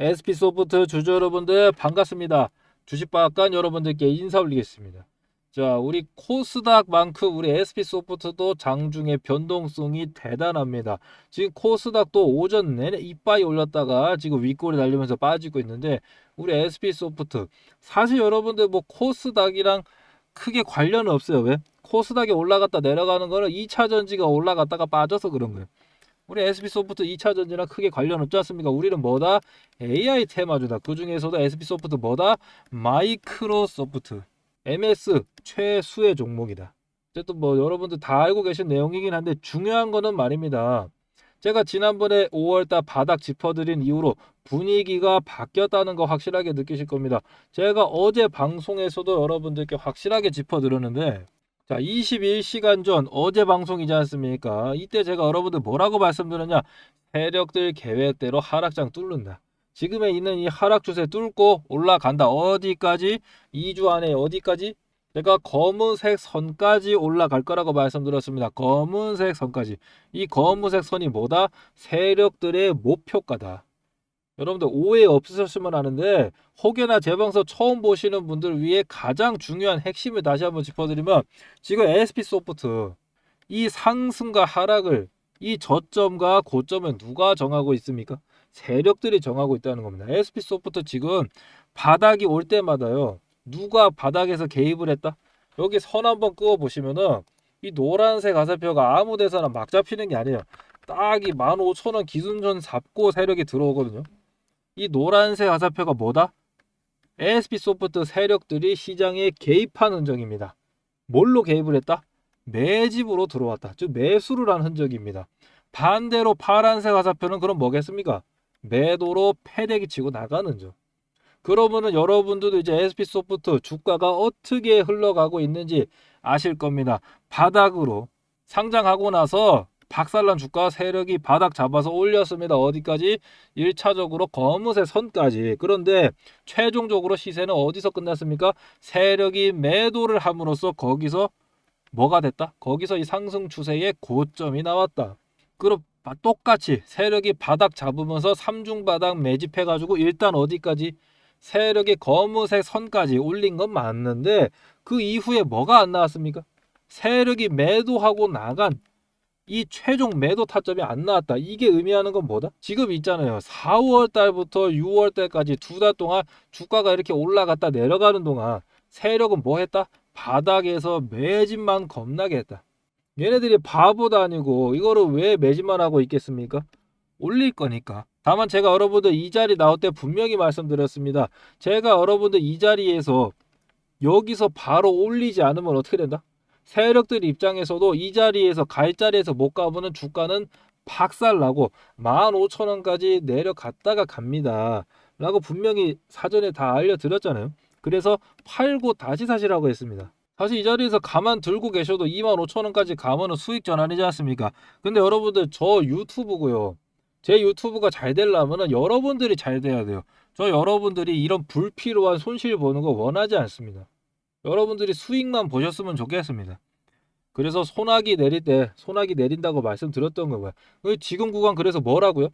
SP소프트 주주 여러분들 반갑습니다. 주식박간 여러분들께 인사 올리겠습니다. 자, 우리 코스닥만큼 우리 SP소프트도 장중에 변동성이 대단합니다. 지금 코스닥도 오전 내내 이빠이 올렸다가 지금 윗골이 달리면서 빠지고 있는데 우리 SP소프트 사실 여러분들 뭐 코스닥이랑 크게 관련은 없어요. 왜? 코스닥이 올라갔다 내려가는 거는 2차 전지가 올라갔다가 빠져서 그런 거예요. 우리 SP소프트 2차 전지랑 크게 관련 없지 않습니까? 우리는 뭐다? AI 테마주다. 그 중에서도 SP소프트 뭐다? 마이크로소프트. MS 최수의 종목이다. 어쨌든 뭐 여러분들 다 알고 계신 내용이긴 한데 중요한 거는 말입니다. 제가 지난번에 5월달 바닥 짚어드린 이후로 분위기가 바뀌었다는 거 확실하게 느끼실 겁니다. 제가 어제 방송에서도 여러분들께 확실하게 짚어드렸는데 자 21시간 전 어제 방송이지 않습니까? 이때 제가 여러분들 뭐라고 말씀드렸냐? 세력들 계획대로 하락장 뚫는다. 지금에 있는 이 하락 추세 뚫고 올라간다. 어디까지? 2주 안에 어디까지? 제가 검은색 선까지 올라갈 거라고 말씀드렸습니다. 검은색 선까지. 이 검은색 선이 뭐다? 세력들의 목표가다. 여러분들 오해 없으셨으면 하는데 혹여나 제 방송 처음 보시는 분들 위해 가장 중요한 핵심을 다시 한번 짚어드리면 지금 SP소프트 이 상승과 하락을 이 저점과 고점은 누가 정하고 있습니까? 세력들이 정하고 있다는 겁니다. SP소프트 지금 바닥이 올 때마다요. 누가 바닥에서 개입을 했다? 여기 선 한번 그어 보시면은 이 노란색 가사표가 아무 데서나 막 잡히는 게 아니에요. 딱 이 15,000원 기준선 잡고 세력이 들어오거든요. 이 노란색 가사표가 뭐다? SP소프트 세력들이 시장에 개입한 흔적입니다. 뭘로 개입을 했다? 매집으로 들어왔다. 즉 매수를 한 흔적입니다. 반대로 파란색 가사표는 그럼 뭐겠습니까? 매도로 패대기 치고 나가는 점. 그러면은 여러분들도 이제 SP소프트 주가가 어떻게 흘러가고 있는지 아실 겁니다. 바닥으로 상장하고 나서 박살난 주가 세력이 바닥 잡아서 올렸습니다. 어디까지? 1차적으로 검은색 선까지. 그런데 최종적으로 시세는 어디서 끝났습니까? 세력이 매도를 함으로써 거기서 뭐가 됐다? 거기서 이 상승 추세의 고점이 나왔다. 그럼 똑같이 세력이 바닥 잡으면서 삼중 바닥 매집해 가지고 일단 어디까지 세력이 검은색 선까지 올린 건 맞는데 그 이후에 뭐가 안 나왔습니까? 세력이 매도하고 나간 이 최종 매도 타점이 안 나왔다. 이게 의미하는 건 뭐다? 지금 있잖아요. 4월 달부터 6월 달까지 두 달 동안 주가가 이렇게 올라갔다 내려가는 동안 세력은 뭐 했다? 바닥에서 매집만 겁나게 했다. 얘네들이 바보도 아니고 이거를 왜 매집만 하고 있겠습니까? 올릴 거니까. 다만 제가 여러분들 이 자리 나올 때 분명히 말씀드렸습니다. 제가 여러분들 이 자리에서 여기서 바로 올리지 않으면 어떻게 된다? 세력들 입장에서도 이 자리에서 갈 자리에서 못 가보는 주가는 박살나고 15,000원까지 내려갔다가 갑니다. 라고 분명히 사전에 다 알려드렸잖아요. 그래서 팔고 다시 사시라고 했습니다. 사실 이 자리에서 가만 들고 계셔도 25,000원까지 가면은 수익 전환이지 않습니까? 근데 여러분들 저 유튜브고요. 제 유튜브가 잘 되려면 여러분들이 잘 돼야 돼요. 저 여러분들이 이런 불필요한 손실 보는 거 원하지 않습니다. 여러분들이 수익만 보셨으면 좋겠습니다. 그래서 소나기 내릴 때 소나기 내린다고 말씀드렸던 거고요. 그 지금 구간 그래서 뭐라고요?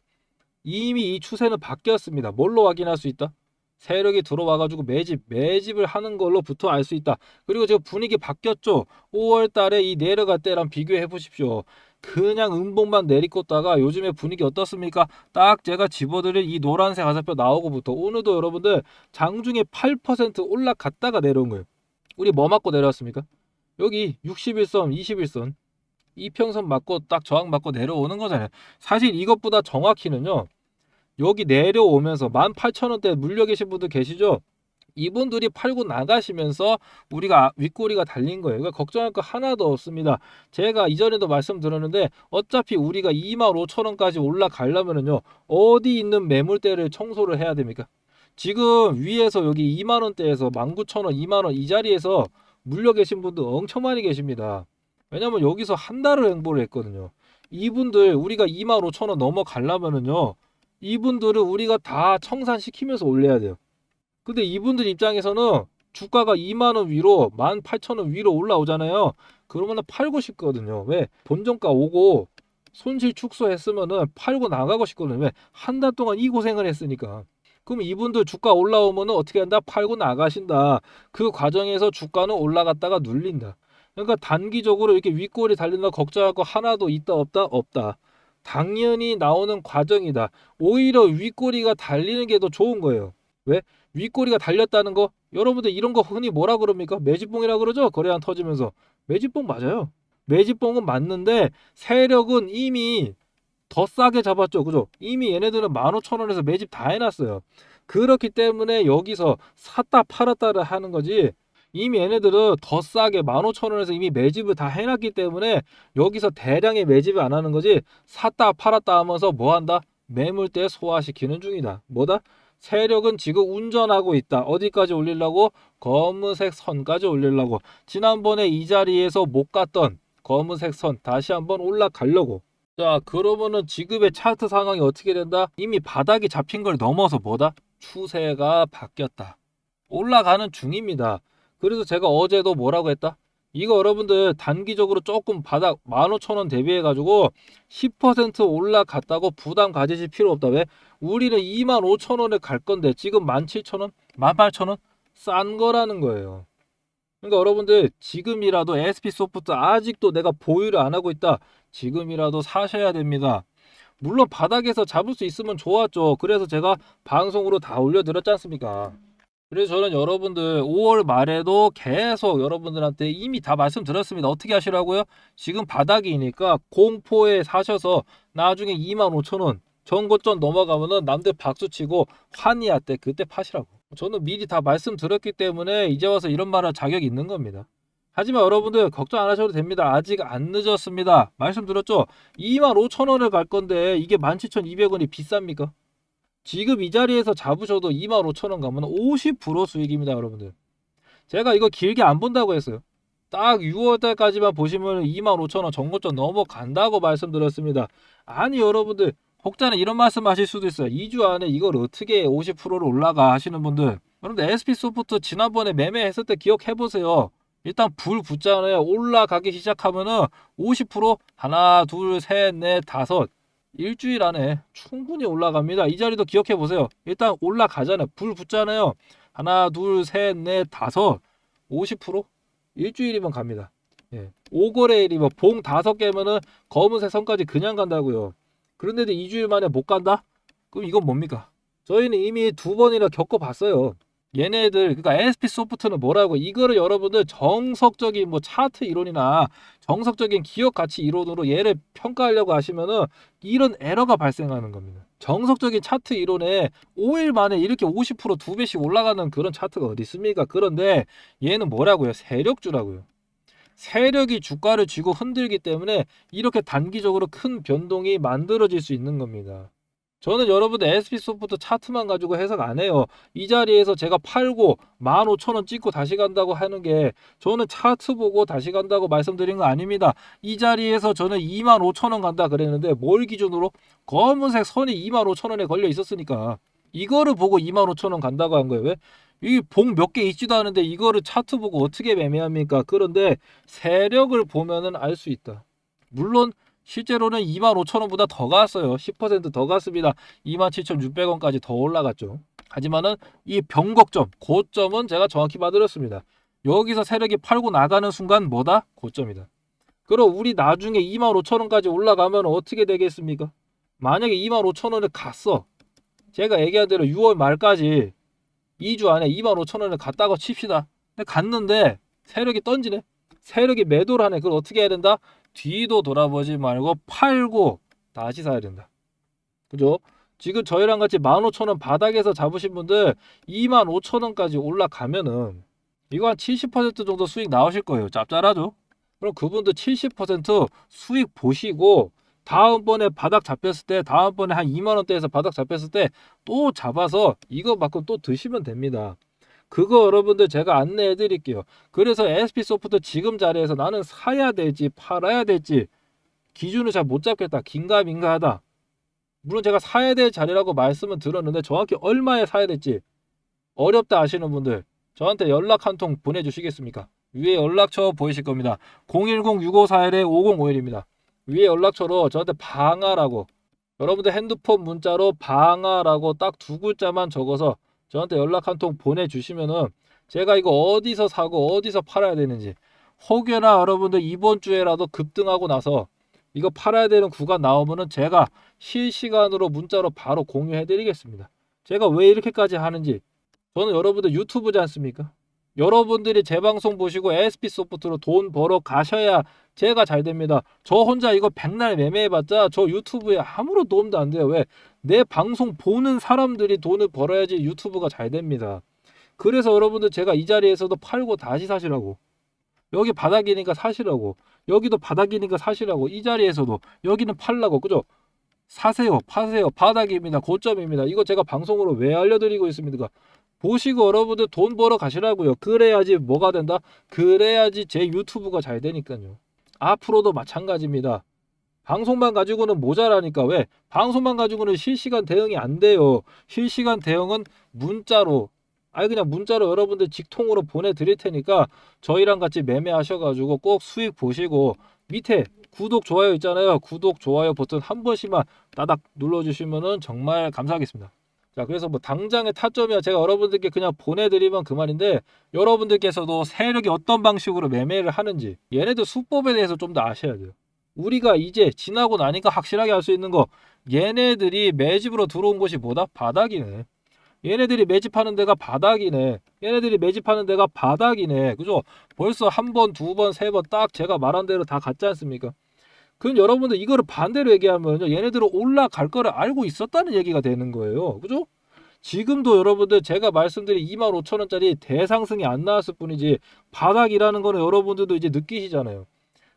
이미 이 추세는 바뀌었습니다. 뭘로 확인할 수 있다? 세력이 들어와가지고 매집, 매집을 하는 걸로부터 알 수 있다. 그리고 지금 분위기 바뀌었죠? 5월 달에 이 내려갈 때랑 비교해 보십시오. 그냥 음봉만 내리꽂다가 요즘에 분위기 어떻습니까? 딱 제가 집어드린 이 노란색 가사표 나오고부터 오늘도 여러분들 장중에 8% 올라갔다가 내려온 거예요. 우리 뭐 맞고 내려왔습니까? 여기 61선, 21선 이평선 맞고 딱 저항 맞고 내려오는 거잖아요. 사실 이것보다 정확히는요. 여기 내려오면서 18,000원대 물려 계신 분들 계시죠? 이분들이 팔고 나가시면서 우리가 윗꼬리가 달린 거예요. 그러니까 걱정할 거 하나도 없습니다. 제가 이전에도 말씀드렸는데 어차피 우리가 25,000원까지 올라가려면은요. 어디 있는 매물대를 청소를 해야 됩니까? 지금 위에서 여기 2만 원대에서 19,000원, 2만 원 이 자리에서 물려 계신 분들 엄청 많이 계십니다. 왜냐면 여기서 한 달을 행보를 했거든요. 이분들 우리가 2만 5천 원 넘어가려면은요. 이분들을 우리가 다 청산시키면서 올려야 돼요. 근데 이분들 입장에서는 주가가 2만 원 위로 18,000원 위로 올라오잖아요. 그러면은 팔고 싶거든요. 왜? 본전가 오고 손실 축소했으면은 팔고 나가고 싶거든요. 왜? 한 달 동안 이 고생을 했으니까. 그럼 이분들 주가 올라오면 어떻게 한다? 팔고 나가신다. 그 과정에서 주가는 올라갔다가 눌린다. 그러니까 단기적으로 이렇게 윗골이 달린다 걱정할 거 하나도 있다 없다 없다. 당연히 나오는 과정이다. 오히려 윗꼬리가 달리는 게 더 좋은 거예요. 왜? 윗꼬리가 달렸다는 거 여러분들 이런 거 흔히 뭐라 그럽니까? 매집봉이라 그러죠? 거래량 터지면서 매집봉 맞아요. 매집봉은 맞는데 세력은 이미 더 싸게 잡았죠. 그죠? 이미 얘네들은 15,000원에서 매집 다 해놨어요. 그렇기 때문에 여기서 샀다 팔았다를 하는 거지 이미 얘네들은 더 싸게 15,000원에서 이미 매집을 다 해놨기 때문에 여기서 대량의 매집을 안 하는 거지 샀다 팔았다 하면서 뭐 한다? 매물대 소화시키는 중이다. 뭐다? 세력은 지금 운전하고 있다. 어디까지 올리려고? 검은색 선까지 올리려고. 지난번에 이 자리에서 못 갔던 검은색 선 다시 한번 올라가려고. 자, 그러면은 지금의 차트 상황이 어떻게 된다? 이미 바닥이 잡힌 걸 넘어서 뭐다? 추세가 바뀌었다. 올라가는 중입니다. 그래서 제가 어제도 뭐라고 했다? 이거 여러분들 단기적으로 조금 바닥 15,000원 대비해 가지고 10% 올라갔다고 부담 가지실 필요 없다. 왜? 우리는 25,000원에 갈 건데 지금 17,000원, 18,000원 싼 거라는 거예요. 그러니까 여러분들 지금이라도 SP 소프트 아직도 내가 보유를 안 하고 있다. 지금이라도 사셔야 됩니다. 물론 바닥에서 잡을 수 있으면 좋았죠. 그래서 제가 방송으로 다 올려드렸지 않습니까? 그래서 저는 여러분들 5월 말에도 계속 여러분들한테 이미 다 말씀드렸습니다. 어떻게 하시라고요? 지금 바닥이니까 공포에 사셔서 나중에 25,000원 전고점 넘어가면은 남들 박수치고 환희할 때 그때 파시라고. 저는 미리 다 말씀드렸기 때문에 이제 와서 이런 말할 자격이 있는 겁니다. 하지만 여러분들 걱정 안 하셔도 됩니다. 아직 안 늦었습니다. 말씀드렸죠? 25,000원을 갈 건데 이게 17,200원이 비쌉니까? 지금 이 자리에서 잡으셔도 25,000원 가면 50% 수익입니다, 여러분들. 제가 이거 길게 안 본다고 했어요. 딱 6월 달까지만 보시면 25,000원 정고점 넘어간다고 말씀드렸습니다. 아니, 여러분들 혹자는 이런 말씀 하실 수도 있어요. 2주 안에 이걸 어떻게 50%를 올라가 하시는 분들. 여러분들 SP 소프트 지난번에 매매했을 때 기억해 보세요. 일단 불 붙잖아요. 올라가기 시작하면은 50% 하나, 둘, 셋, 넷, 다섯 일주일 안에 충분히 올라갑니다. 이 자리도 기억해 보세요. 일단 올라가잖아요. 불 붙잖아요. 하나, 둘, 셋, 넷, 다섯 50% 일주일이면 갑니다. 예. 5거래일 이면 봉 다섯 개면은 검은색 선까지 그냥 간다고요. 그런데도 2주일 만에 못 간다? 그럼 이건 뭡니까? 저희는 이미 두 번이나 겪어봤어요. 얘네들 그러니까 SP 소프트는 뭐라고 이거를 여러분들 정석적인 뭐 차트 이론이나 정석적인 기업 가치 이론으로 얘를 평가하려고 하시면은 이런 에러가 발생하는 겁니다. 정석적인 차트 이론에 5일 만에 이렇게 50%두 배씩 올라가는 그런 차트가 어디 있습니까? 그런데 얘는 뭐라고요? 세력주라고요. 세력이 주가를 쥐고 흔들기 때문에 이렇게 단기적으로 큰 변동이 만들어질 수 있는 겁니다. 저는 여러분들 SP 소프트 차트만 가지고 해석 안 해요. 이 자리에서 제가 팔고 15,000원 찍고 다시 간다고 하는 게 저는 차트 보고 다시 간다고 말씀드린 거 아닙니다. 이 자리에서 저는 25,000원 간다 그랬는데 뭘 기준으로 검은색 선이 25,000원에 걸려 있었으니까 이거를 보고 25,000원 간다고 한 거예요. 왜? 이봉 몇 개 있지도 않은데 이거를 차트 보고 어떻게 매매합니까? 그런데 세력을 보면은 알 수 있다. 물론 실제로는 25,000원보다 더 갔어요. 10%더 갔습니다. 27,600원까지 더 올라갔죠. 하지만은 이 변곡점, 고점은 제가 정확히 봐드렸습니다. 여기서 세력이 팔고 나가는 순간 뭐다? 고점이다. 그럼 우리 나중에 25,000원까지 올라가면 어떻게 되겠습니까? 만약에 25,000원을 갔어. 제가 얘기한 대로 6월 말까지 2주 안에 25,000원을 갔다고 칩시다. 근데 갔는데 세력이 던지네. 세력이 매도를 하네. 그걸 어떻게 해야 된다? 뒤도 돌아보지 말고 팔고 다시 사야 된다. 그죠? 지금 저희랑 같이 15,000원 바닥에서 잡으신 분들 25,000원까지 올라가면은 이거 한 70% 정도 수익 나오실 거예요. 짭짤하죠? 그럼 그분들 70% 수익 보시고 다음번에 바닥 잡혔을 때 다음번에 한 2만 원대에서 바닥 잡혔을 때 또 잡아서 이거만큼 또 드시면 됩니다. 그거 여러분들 제가 안내해 드릴게요. 그래서 SP 소프트 지금 자리에서 나는 사야 될지 팔아야 될지 기준을 잘 못 잡겠다. 긴가민가 하다. 물론 제가 사야 될 자리라고 말씀은 들었는데 정확히 얼마에 사야 될지 어렵다 하시는 분들 저한테 연락 한 통 보내주시겠습니까? 위에 연락처 보이실 겁니다. 010-6541-5051입니다. 위에 연락처로 저한테 방하라고 여러분들 핸드폰 문자로 방아라고 딱 두 글자만 적어서 저한테 연락 한 통 보내주시면은 제가 이거 어디서 사고 어디서 팔아야 되는지 혹여나 여러분들 이번 주에라도 급등하고 나서 이거 팔아야 되는 구간 나오면은 제가 실시간으로 문자로 바로 공유해 드리겠습니다. 제가 왜 이렇게까지 하는지 저는 여러분들 유튜브지 않습니까? 여러분들이 제 방송 보시고 SP 소프트로 돈 벌어 가셔야 제가 잘 됩니다. 저 혼자 이거 백날 매매해봤자 저 유튜브에 아무런 도움도 안 돼요. 왜? 내 방송 보는 사람들이 돈을 벌어야지 유튜브가 잘 됩니다. 그래서 여러분들 제가 이 자리에서도 팔고 다시 사시라고. 여기 바닥이니까 사시라고. 여기도 바닥이니까 사시라고. 이 자리에서도 여기는 팔라고. 그죠? 사세요. 파세요. 바닥입니다. 고점입니다. 이거 제가 방송으로 왜 알려드리고 있습니까? 보시고 여러분들 돈 벌어 가시라고요. 그래야지 뭐가 된다? 그래야지 제 유튜브가 잘 되니까요. 앞으로도 마찬가지입니다. 방송만 가지고는 모자라니까 왜? 방송만 가지고는 실시간 대응이 안 돼요. 실시간 대응은 문자로 아니 그냥 문자로 여러분들 직통으로 보내드릴 테니까 저희랑 같이 매매하셔가지고 꼭 수익 보시고 밑에 구독 좋아요 있잖아요. 구독 좋아요 버튼 한 번씩만 따닥 눌러주시면은 정말 감사하겠습니다. 자 그래서 뭐 당장의 타점이야 제가 여러분들께 그냥 보내드리면 그만인데 여러분들께서도 세력이 어떤 방식으로 매매를 하는지 얘네들 수법에 대해서 좀 더 아셔야 돼요. 우리가 이제 지나고 나니까 확실하게 알 수 있는 거 얘네들이 매집으로 들어온 곳이 뭐다? 바닥이네. 얘네들이 매집하는 데가 바닥이네. 얘네들이 매집하는 데가 바닥이네. 그죠? 벌써 한 번, 두 번, 세 번 딱 제가 말한 대로 다 갔지 않습니까? 그럼 여러분들 이거를 반대로 얘기하면요. 얘네들은 올라갈 거를 알고 있었다는 얘기가 되는 거예요. 그죠? 지금도 여러분들 제가 말씀드린 25,000원짜리 대상승이 안 나왔을 뿐이지 바닥이라는 거는 여러분들도 이제 느끼시잖아요.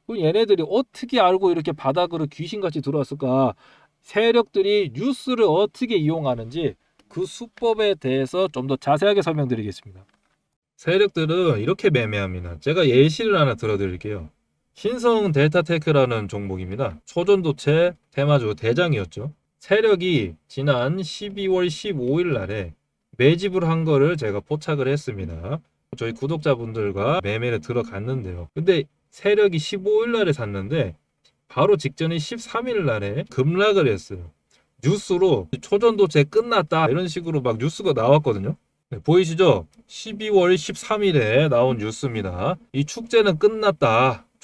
그럼 얘네들이 어떻게 알고 이렇게 바닥으로 귀신같이 들어왔을까? 세력들이 뉴스를 어떻게 이용하는지 그 수법에 대해서 좀 더 자세하게 설명드리겠습니다. 세력들은 이렇게 매매합니다. 제가 예시를 하나 들어드릴게요. 신성 델타테크라는 종목입니다. 초전도체 테마주 대장이었죠. 세력이 지난 12월 15일 날에 매집을 한 거를 제가 포착을 했습니다. 저희 구독자분들과 매매를 들어갔는데요. 근데 세력이 15일 날에 샀는데 바로 직전인 13일 날에 급락을 했어요. 뉴스로 초전도체 끝났다 이런 식으로 막 뉴스가 나왔거든요. 네, 보이시죠? 12월 13일에 나온 뉴스입니다. 이 축제는 끝났다.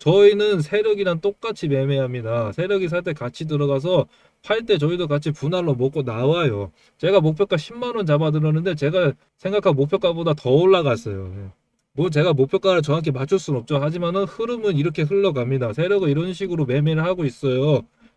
저희는 세력이랑 똑같이 매매합니다. 세력이 살 때 같이 들어가서 팔 때 저희도 같이 분할로 먹고 나와요. 제가 목표가 10만 원 잡아 들었는데 제가 생각한 목표가보다 더 올라갔어요. 예. 뭐 제가 목표가를 정확히 맞출 수는 없죠. 하지만은 흐름은 이렇게 흘러갑니다. 세력은 이런 식으로 매매를 하고 있어요.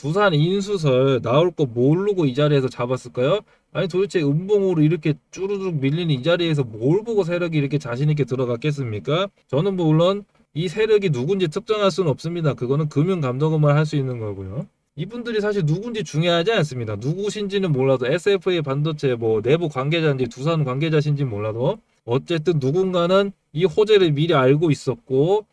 두산 인수설 나올 거 모르고 이 자리에서 잡았을까요? 아니 도대체 음봉으로 이렇게 쭈루룩 밀리는 이 자리에서 뭘 보고 세력이 이렇게 자신있게 들어갔겠습니까? 저는 뭐 물론 이 세력이 누군지 특정할 수는 없습니다. 그거는 금융감독원만 할 수 있는 거고요. 이분들이 사실 누군지 중요하지 않습니다. 누구신지는 몰라도 SFA 반도체 뭐 내부 관계자인지 두산 관계자신지 몰라도 어쨌든 누군가는 이 호재를 미리 알고 있었고